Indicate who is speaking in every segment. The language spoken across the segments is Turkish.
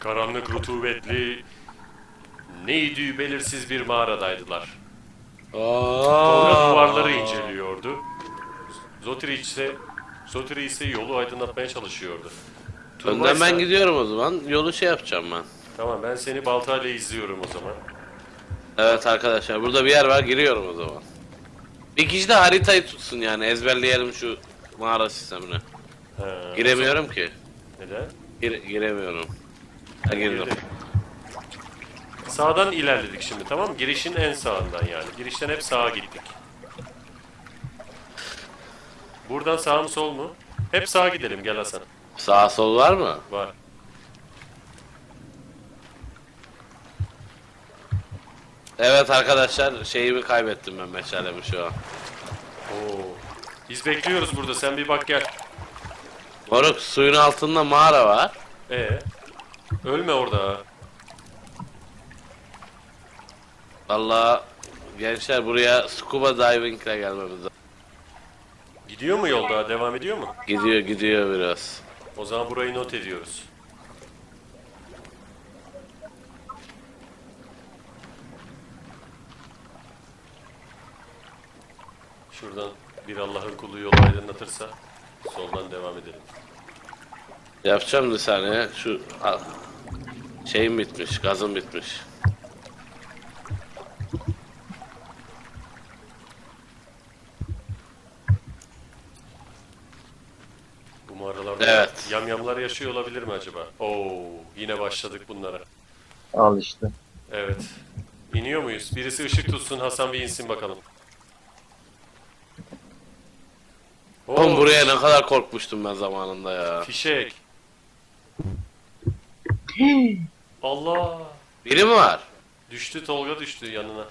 Speaker 1: Karanlık, rutubetli, neydi belirsiz bir mağaradaydılar. Tolga duvarları inceliyordu. Zotiri ise Zotiri ise yolu aydınlatmaya çalışıyordu. Tuğba
Speaker 2: Önden
Speaker 1: ise-
Speaker 2: ben gidiyorum o zaman. Yolu şey yapacağım ben.
Speaker 1: Tamam ben seni baltayla izliyorum o zaman.
Speaker 2: Evet arkadaşlar burada bir yer var giriyorum o zaman. Bir kişi de haritayı tutsun yani ezberleyelim şu mağara sistemini.
Speaker 1: Ha,
Speaker 2: Giremiyorum ki.
Speaker 1: Neden?
Speaker 2: Gir, giremiyorum. Ha girdim.
Speaker 1: Girdi. Sağdan ilerledik şimdi tamam mı? Girişin en sağından yani. Girişten hep sağa gittik. Buradan sağ mı sol mu? Hep sağa gidelim gel Hasan.
Speaker 2: Sağ sol var mı?
Speaker 1: Var.
Speaker 2: Evet arkadaşlar şeyimi kaybettim ben meşalemi şu an.
Speaker 1: Oo. Biz bekliyoruz burada sen bir bak gel.
Speaker 2: Moruk suyun altında mağara var.
Speaker 1: Ee. Ölme orada.
Speaker 2: Valla gençler buraya scuba diving ile gelmemiz lazım.
Speaker 1: Gidiyor mu yolda? Devam ediyor mu?
Speaker 2: Gidiyor gidiyor biraz.
Speaker 1: O zaman burayı not ediyoruz. Şuradan bir Allah'ın kulu yolu aydınlatırsa soldan devam edelim.
Speaker 2: Yapacağım bir saniye. Şu şeyim bitmiş, gazım bitmiş.
Speaker 1: Bu mağaralarda
Speaker 2: Evet.
Speaker 1: yamyamlar yaşıyor olabilir mi acaba? Oo, yine başladık bunlara.
Speaker 3: Al işte.
Speaker 1: Evet. İniyor muyuz? Birisi ışık tutsun, Hasan bir insin bakalım. Oo,
Speaker 2: Oğlum buraya ne kadar korkmuştum ben zamanında ya.
Speaker 1: Fişek. Allah.
Speaker 2: Biri mi var?
Speaker 1: Düştü Tolga düştü yanına.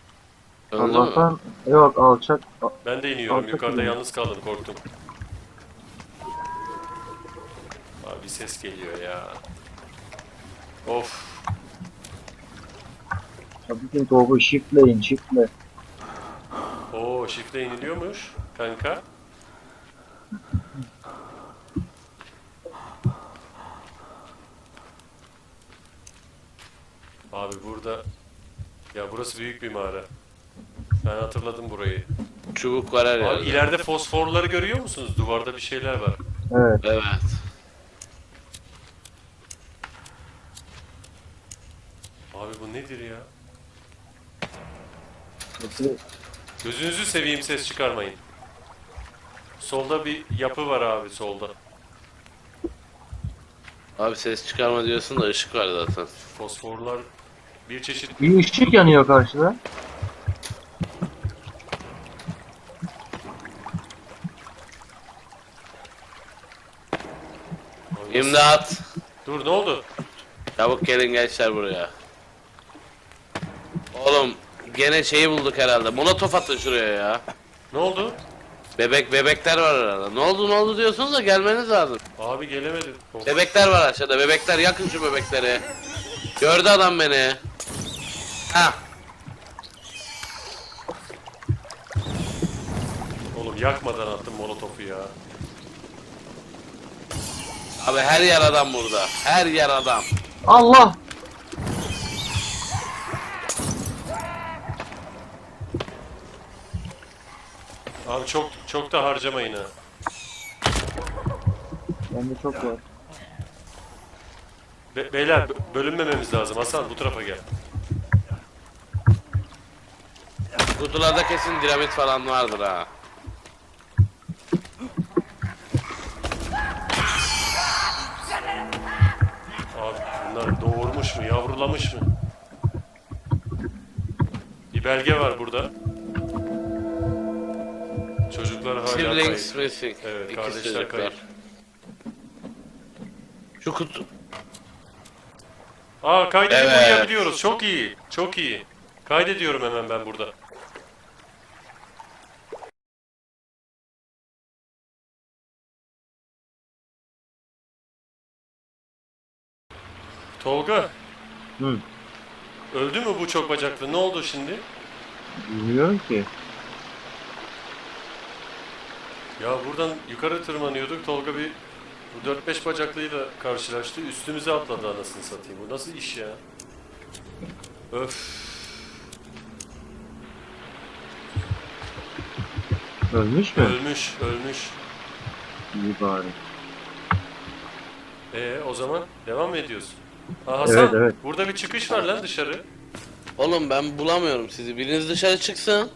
Speaker 2: Öldü mü?
Speaker 3: Allah'tan yok alçak.
Speaker 1: Ben de iniyorum.
Speaker 3: Artık
Speaker 1: Yukarıda
Speaker 3: iniyor.
Speaker 1: yalnız kaldım korktum. Abi bir ses geliyor ya. Of.
Speaker 3: Tabii ki doğru shift'leyin shift'le.
Speaker 1: Oo şifre iniliyormuş kanka. Abi burada ya burası büyük bir mağara. Ben hatırladım burayı.
Speaker 2: Çubuk var her
Speaker 1: Abi
Speaker 2: yerde.
Speaker 1: ileride fosforları görüyor musunuz? Duvarda bir şeyler var.
Speaker 3: Evet.
Speaker 2: Evet.
Speaker 1: Abi bu nedir ya? Gözünüzü seveyim ses çıkarmayın. Solda bir yapı var abi solda.
Speaker 2: Abi ses çıkarma diyorsun da ışık var zaten.
Speaker 1: Fosforlar bir çeşit
Speaker 3: Bir ışık yanıyor karşıda.
Speaker 2: İmdat.
Speaker 1: Dur ne oldu?
Speaker 2: Çabuk gelin gençler buraya. Oğlum gene şeyi bulduk herhalde. Molotof atın şuraya ya.
Speaker 1: Ne oldu?
Speaker 2: Bebek bebekler var herhalde. Ne oldu ne oldu diyorsunuz da gelmeniz lazım.
Speaker 1: Abi gelemedim.
Speaker 2: Bebekler var aşağıda. Bebekler yakın şu bebekleri. Gördü adam beni. Ha.
Speaker 1: Oğlum yakmadan attım molotofu ya.
Speaker 2: Abi her yer adam burada. Her yer adam.
Speaker 3: Allah!
Speaker 1: Abi çok çok da harcamayın ha.
Speaker 3: Bende çok var.
Speaker 1: Be- beyler bö- bölünmememiz lazım. Hasan bu tarafa gel.
Speaker 2: Kutularda kesin dinamit falan vardır ha.
Speaker 1: Abi bunlar doğurmuş mu, yavrulamış mı? Bir belge var burada. Çocuklar hala
Speaker 2: Siblings
Speaker 1: kayıp.
Speaker 2: missing.
Speaker 1: Evet,
Speaker 2: İki
Speaker 1: kardeşler
Speaker 2: çocuklar.
Speaker 1: kayıp.
Speaker 2: Şu kutu.
Speaker 1: Aa kaydedip
Speaker 2: Evet.
Speaker 1: uyuyabiliyoruz. Çok iyi. Çok iyi. Kaydediyorum hemen ben burada. Tolga,
Speaker 3: Hı.
Speaker 1: öldü mü bu çok bacaklı? Ne oldu şimdi?
Speaker 3: Bilmiyorum ki.
Speaker 1: Ya buradan yukarı tırmanıyorduk. Tolga bir Bu 4-5 bacaklıyla karşılaştı. Üstümüze atladı anasını satayım. Bu nasıl iş ya? Öf.
Speaker 3: Ölmüş mü?
Speaker 1: Ölmüş, ölmüş.
Speaker 3: İyi bari.
Speaker 1: Ee o zaman devam mı ediyoruz? Ha, Hasan,
Speaker 3: Evet, evet.
Speaker 1: burada bir çıkış var lan dışarı.
Speaker 2: Oğlum ben bulamıyorum sizi. Biriniz dışarı çıksın.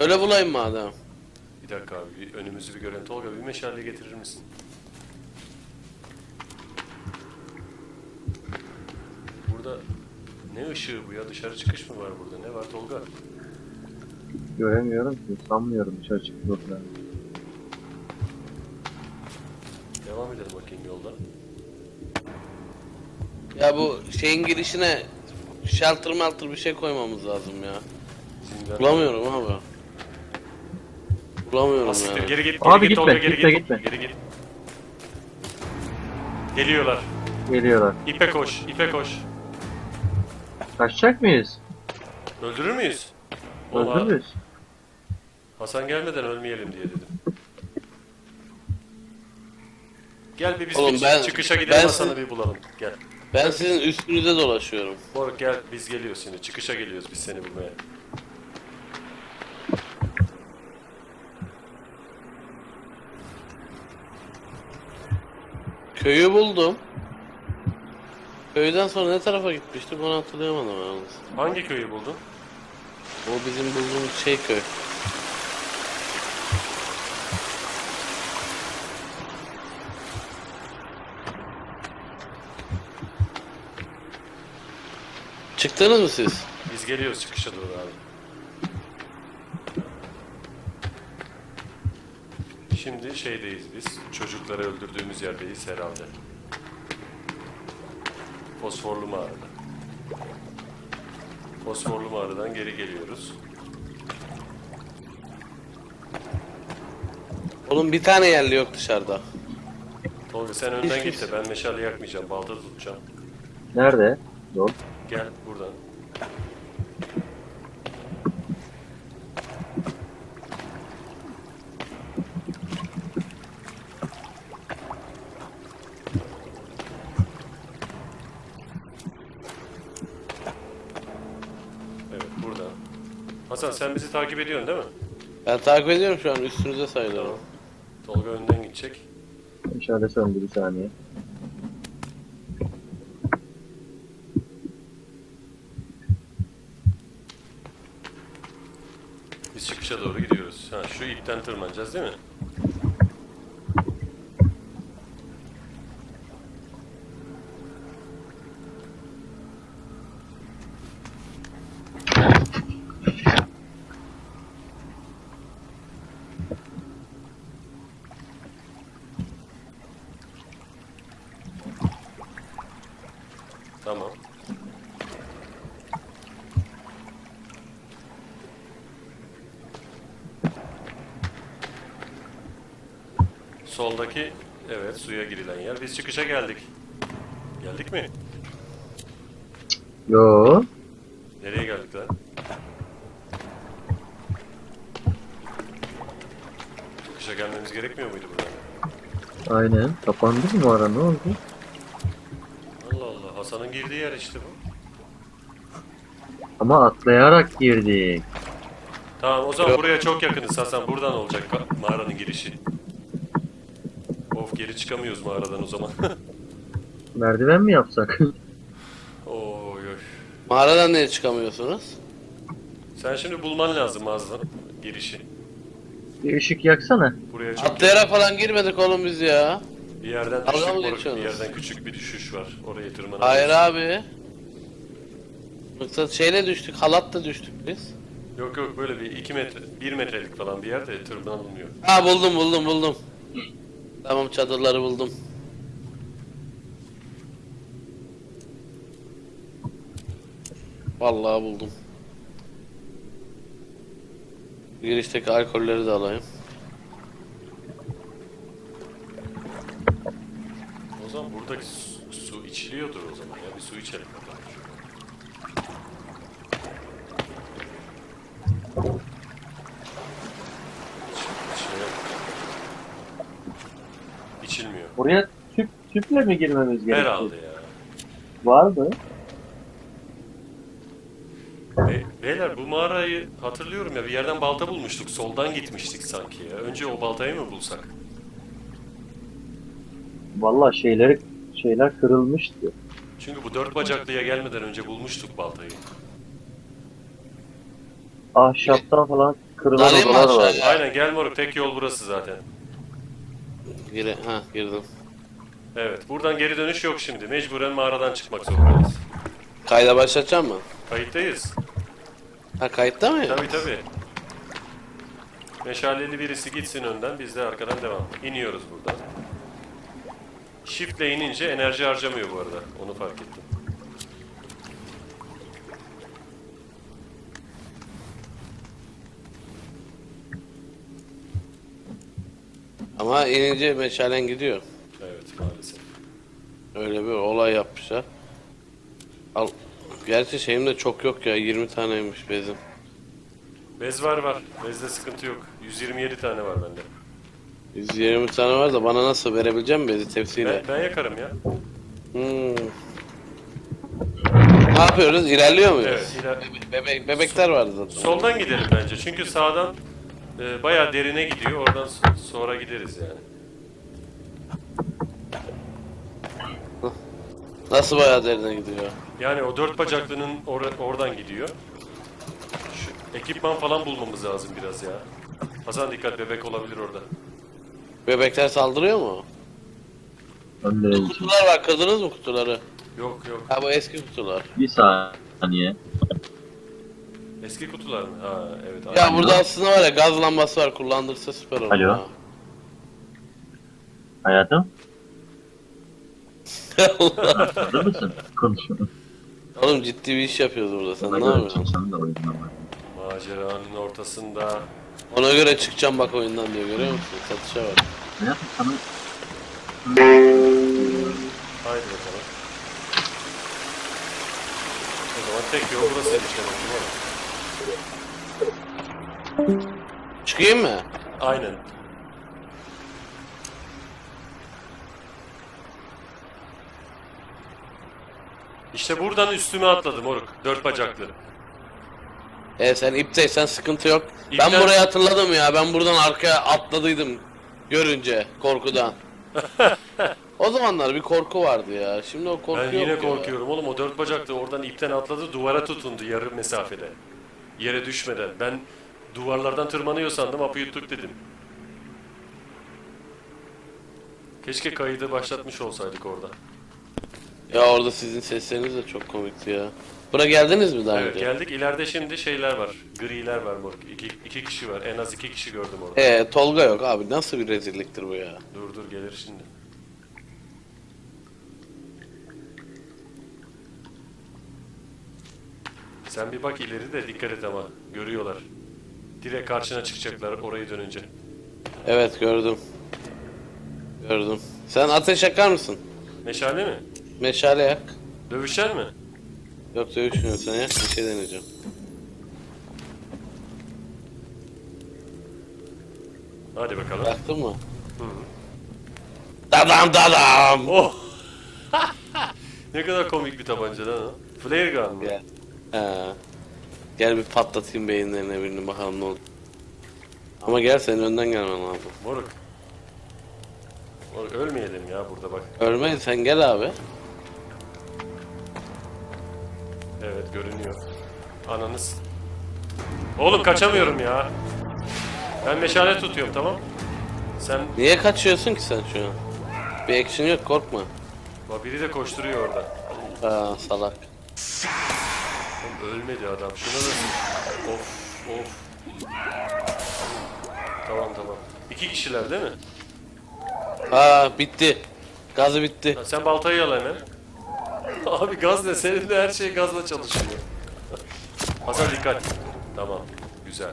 Speaker 2: Öyle bulayım madem.
Speaker 1: Bir dakika abi, bir önümüzü bir görelim. Tolga bir meşale getirir misin? Burada ne ışığı bu ya? Dışarı çıkış mı var burada? Ne var Tolga?
Speaker 3: Göremiyorum ki. Sanmıyorum dışarı çıktı burada.
Speaker 1: Devam edelim bakayım yolda.
Speaker 2: Ya bu şeyin girişine shelter melter bir şey koymamız lazım ya. Bulamıyorum abi. Bulamıyorum
Speaker 1: Asiktir,
Speaker 2: ya.
Speaker 1: geri git, geri
Speaker 3: Abi
Speaker 1: git
Speaker 3: gitme,
Speaker 1: Tolga, geri
Speaker 3: gitme,
Speaker 1: git.
Speaker 3: gitme.
Speaker 1: Geri git. Geliyorlar.
Speaker 3: Geliyorlar.
Speaker 1: İpe koş, ipe koş.
Speaker 3: Kaçacak mıyız?
Speaker 1: Öldürür müyüz?
Speaker 3: Öldürürüz.
Speaker 1: Hasan gelmeden ölmeyelim diye dedim. Gel bir biz
Speaker 2: Oğlum
Speaker 1: bir
Speaker 2: ben-
Speaker 1: çıkışa gidelim
Speaker 2: ben
Speaker 1: Hasan'ı bir bulalım. Gel.
Speaker 2: Ben sizin üstünüze dolaşıyorum.
Speaker 1: Moruk gel biz geliyoruz seni. Çıkışa geliyoruz biz seni bulmaya.
Speaker 2: Köyü buldum. Köyden sonra ne tarafa gitmiştik onu hatırlayamadım yalnız.
Speaker 1: Hangi köyü buldun?
Speaker 2: O bizim bulduğumuz şey köy. Çıktınız mı siz?
Speaker 1: Biz geliyoruz çıkışa doğru abi. Şimdi şeydeyiz biz. Çocukları öldürdüğümüz yerdeyiz herhalde. Fosforlu mağarada. Fosforlu mağaradan geri geliyoruz.
Speaker 2: Oğlum bir tane yerli yok dışarıda.
Speaker 1: Tolga sen önden git de ben meşale yakmayacağım. Balta tutacağım.
Speaker 3: Nerede? Yol.
Speaker 1: Gel buradan. Evet buradan. Hasan sen bizi takip ediyorsun değil mi?
Speaker 2: Ben takip ediyorum şu an üstünüze sayılıyorum.
Speaker 1: Tolga önden gidecek.
Speaker 3: Meşale söndü bir saniye.
Speaker 1: Biz çıkışa doğru gidiyoruz. İpten tırmanacağız değil mi? Tamam. Soldaki evet suya girilen yer. Biz çıkışa geldik. Geldik mi?
Speaker 3: Yo.
Speaker 1: Nereye geldik lan? Çıkışa gelmemiz gerekmiyor muydu buradan?
Speaker 3: Aynen. Kapandı mı ara? Ne oldu?
Speaker 1: Allah Allah. Hasan'ın girdiği yer işte bu.
Speaker 3: Ama atlayarak girdik.
Speaker 1: Tamam o zaman buraya çok yakınız Hasan. Buradan olacak mağaranın girişi. Geri çıkamıyoruz mağaradan o zaman.
Speaker 3: Merdiven mi yapsak?
Speaker 1: Oy oy.
Speaker 2: Mağaradan niye çıkamıyorsunuz?
Speaker 1: Sen şimdi bulman lazım mağazadan girişi.
Speaker 3: bir ışık yaksana.
Speaker 1: Buraya çok
Speaker 2: Atlayarak falan girmedik oğlum biz ya.
Speaker 1: bir yerden
Speaker 2: Dalga
Speaker 1: düştük
Speaker 2: mı
Speaker 1: moruk, bir
Speaker 2: geçiyorsunuz?
Speaker 1: yerden küçük bir düşüş var. Oraya tırmanalım.
Speaker 2: Hayır abi. Yoksa şeyle düştük, halatla düştük biz.
Speaker 1: Yok yok böyle bir 2 metre, 1 metrelik falan bir yerde tırmanılmıyor.
Speaker 2: Ha buldum buldum buldum. Tamam çadırları buldum. Vallahi buldum. Girişteki alkolleri de alayım.
Speaker 1: O zaman buradaki su, su içiliyordur o zaman ya. Bir su içelim bakalım.
Speaker 3: Oraya tüp, tüple mi girmemiz gerekiyor?
Speaker 1: Herhalde ya.
Speaker 3: Var mı?
Speaker 1: Be- beyler bu mağarayı hatırlıyorum ya bir yerden balta bulmuştuk. Soldan gitmiştik sanki ya. Önce o baltayı mı bulsak?
Speaker 3: Vallahi şeyleri şeyler kırılmıştı.
Speaker 1: Çünkü bu dört bacaklıya gelmeden önce bulmuştuk baltayı.
Speaker 3: Ahşaptan falan kırılan
Speaker 2: Dalayım mı
Speaker 3: odalar var.
Speaker 2: aşağıya?
Speaker 1: Aynen gel moruk tek yol burası zaten.
Speaker 2: Gire, ha girdim.
Speaker 1: Evet buradan geri dönüş yok şimdi. Mecburen mağaradan çıkmak zorundayız.
Speaker 2: Kayda başlatacağım mı?
Speaker 1: Kayıttayız.
Speaker 2: Ha kayıtta mı?
Speaker 1: Tabi tabi. Meşaleli birisi gitsin önden biz de arkadan devam. İniyoruz buradan. Shift'le inince enerji harcamıyor bu arada. Onu fark ettim.
Speaker 2: Ama inince meşalen gidiyor.
Speaker 1: Evet maalesef.
Speaker 2: Öyle bir olay yapmışlar. Al. Gerçi şeyim de çok yok ya. 20 taneymiş bezim.
Speaker 1: Bez var var. Bezde sıkıntı yok. 127 tane var bende.
Speaker 2: 120 tane var da bana nasıl verebileceğim bezi tepsiyle?
Speaker 1: Ben, ben yakarım ya.
Speaker 2: Hmm. Ne yapıyoruz? İlerliyor muyuz?
Speaker 1: Evet. iler-
Speaker 2: Bebek, bebekler vardı zaten.
Speaker 1: Soldan gidelim bence. Çünkü sağdan e, bayağı derine gidiyor. Oradan so- sonra gideriz yani.
Speaker 2: Nasıl bayağı derine gidiyor?
Speaker 1: Yani o dört bacaklının or- oradan gidiyor. Şu ekipman falan bulmamız lazım biraz ya. Hasan dikkat bebek olabilir orada.
Speaker 2: Bebekler saldırıyor mu? Kutular var. Kırdınız mı kutuları?
Speaker 1: Yok yok.
Speaker 2: Ha bu eski kutular.
Speaker 3: Bir saniye.
Speaker 1: Eski kutular mı? Ha evet.
Speaker 2: Ya
Speaker 1: aynen.
Speaker 2: burada aslında var ya gaz lambası var. Kullandırsa süper olur.
Speaker 3: Alo.
Speaker 2: ha.
Speaker 3: Hayatım? Hazır mısın? Konuşalım.
Speaker 2: Oğlum ciddi bir iş yapıyoruz burada. Sen ne yapıyorsun?
Speaker 3: oyundan bak.
Speaker 1: Maceranın ortasında.
Speaker 2: Ona göre çıkacağım bak oyundan diyor. Görüyor musun? Satışa bak.
Speaker 3: Hayatım sana
Speaker 1: Haydi bakalım. O zaman tek yol burası işte.
Speaker 2: Çıkayım mı?
Speaker 1: Aynen. İşte buradan üstüme atladım moruk. Dört bacaklı.
Speaker 2: E sen ipteysen sıkıntı yok.
Speaker 1: İpten-
Speaker 2: Ben burayı hatırladım ya. Ben buradan arkaya atladıydım. Görünce korkudan. o zamanlar bir korku vardı ya. Şimdi o korku
Speaker 1: Ben
Speaker 2: yok
Speaker 1: yine
Speaker 2: ya.
Speaker 1: korkuyorum oğlum. O dört bacaklı oradan ipten atladı. Duvara tutundu yarım mesafede. Yere düşmeden. Ben duvarlardan tırmanıyor sandım. Apı yuttuk dedim. Keşke kaydı başlatmış olsaydık orada.
Speaker 2: Ya orada sizin sesleriniz de çok komikti ya. Bura geldiniz mi daha
Speaker 1: Evet
Speaker 2: önce?
Speaker 1: geldik. İleride şimdi şeyler var. Griler var moruk. İki, iki kişi var. En az iki kişi gördüm orada.
Speaker 2: Ee Tolga yok abi. Nasıl bir rezilliktir bu ya?
Speaker 1: Dur dur gelir şimdi. Sen bir bak ileri de dikkat et ama. Görüyorlar. Direkt karşına çıkacaklar orayı dönünce.
Speaker 2: Evet gördüm. Gördüm. Sen ateş yakar mısın?
Speaker 1: Meşale mi?
Speaker 2: Meşale yak.
Speaker 1: Dövüşen mi?
Speaker 2: Yok dövüşmüyor sen yak. Bir şey deneyeceğim.
Speaker 1: Hadi bakalım.
Speaker 2: Yaktın mı? Dadam dadam.
Speaker 1: Oh! ne kadar komik bir tabanca lan o. Flare gun mı?
Speaker 2: Gel. He. Gel bir patlatayım beyinlerine birini bakalım ne olur. Ama gel senin önden gelmen lazım.
Speaker 1: Moruk. Moruk ölmeyelim ya burada bak.
Speaker 2: Ölmeyin sen gel abi.
Speaker 1: Evet görünüyor. Ananız. Oğlum kaçamıyorum ya. Ben meşale tutuyorum tamam. Sen
Speaker 2: Niye kaçıyorsun ki sen şu an? Bir action yok korkma.
Speaker 1: Bak biri de koşturuyor orada.
Speaker 2: Ha salak.
Speaker 1: Oğlum ölmedi adam. Şuna da Of of. Tamam tamam. İki kişiler değil mi?
Speaker 2: Ha bitti. Gazı bitti.
Speaker 1: Ha, sen baltayı al hemen. Abi gaz ne? Senin de her şey gazla çalışıyor. Hasan dikkat. Tamam. Güzel.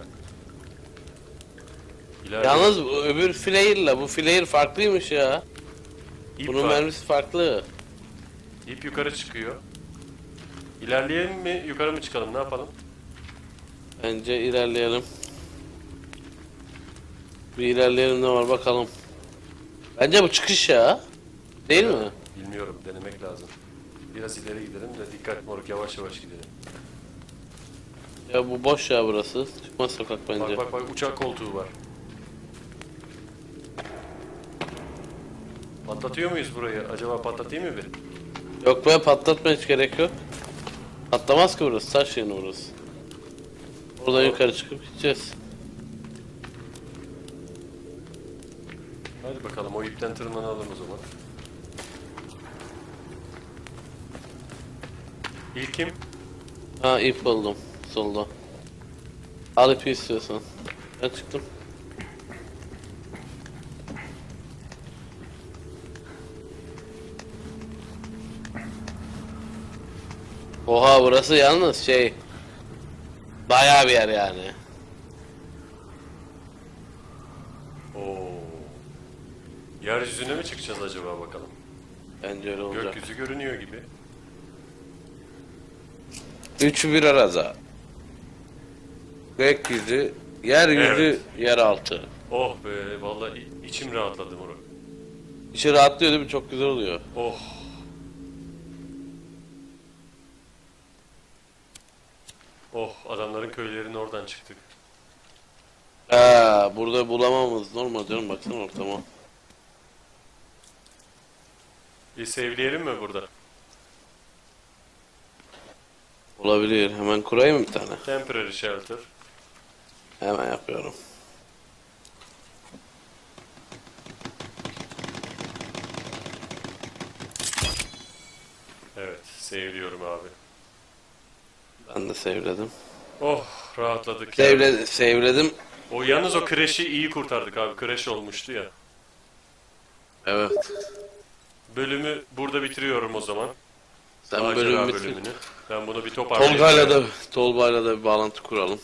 Speaker 1: İleride
Speaker 2: Yalnız bu öbür flare'la bu flare farklıymış ya.
Speaker 1: ip
Speaker 2: Bunun
Speaker 1: var.
Speaker 2: mermisi farklı.
Speaker 1: İp yukarı çıkıyor. İlerleyelim mi? Yukarı mı çıkalım? Ne yapalım?
Speaker 2: Bence ilerleyelim. Bir ilerleyelim ne var bakalım. Bence bu çıkış ya. Değil mi?
Speaker 1: Bilmiyorum denemek lazım. Biraz ileri gidelim de dikkat moruk yavaş yavaş gidelim.
Speaker 2: Ya bu boş ya burası. Çıkmaz sokak bence.
Speaker 1: Bak bak bak uçak koltuğu var. Patlatıyor muyuz burayı? Acaba patlatayım mı bir?
Speaker 2: Yok be patlatma hiç gerek yok. Patlamaz ki burası. Taş yığını burası. Buradan yukarı çıkıp gideceğiz.
Speaker 1: Hadi bakalım o ipten tırmanalım o zaman. İlkim
Speaker 2: Ha ip buldum. Solda. Al ipi istiyorsan. Ben çıktım. Oha burası yalnız şey Bayağı bir yer yani.
Speaker 1: Oo. Yeryüzüne mi çıkacağız acaba bakalım?
Speaker 2: Bence öyle olacak.
Speaker 1: Gökyüzü görünüyor gibi.
Speaker 2: Üçü bir arada. Gökyüzü, yeryüzü,
Speaker 1: Evet.
Speaker 2: yeraltı.
Speaker 1: Oh be vallahi içim rahatladı Murat.
Speaker 2: İçi rahatlıyor değil mi? Çok güzel oluyor.
Speaker 1: Oh. Oh adamların köylerinin oradan çıktık.
Speaker 2: Ha, burada bulamamız normal canım baksana ortama.
Speaker 1: Bir sevleyelim mi burada?
Speaker 2: Olabilir. Hemen kurayım mı bir tane?
Speaker 1: Temporary shelter.
Speaker 2: Hemen yapıyorum.
Speaker 1: Evet sevliyorum abi.
Speaker 2: Ben de sevledim.
Speaker 1: Oh rahatladık ya.
Speaker 2: Sevle, sevledim.
Speaker 1: O yalnız o kreşi iyi kurtardık abi. Kreş olmuştu ya.
Speaker 2: Evet.
Speaker 1: Bölümü burada bitiriyorum o zaman.
Speaker 2: Sen
Speaker 1: Macera
Speaker 2: bölüm bitir.
Speaker 1: bölümünü. Ben bunu bir toparlayayım.
Speaker 2: Tolga'yla da Tolga'yla da bir bağlantı kuralım.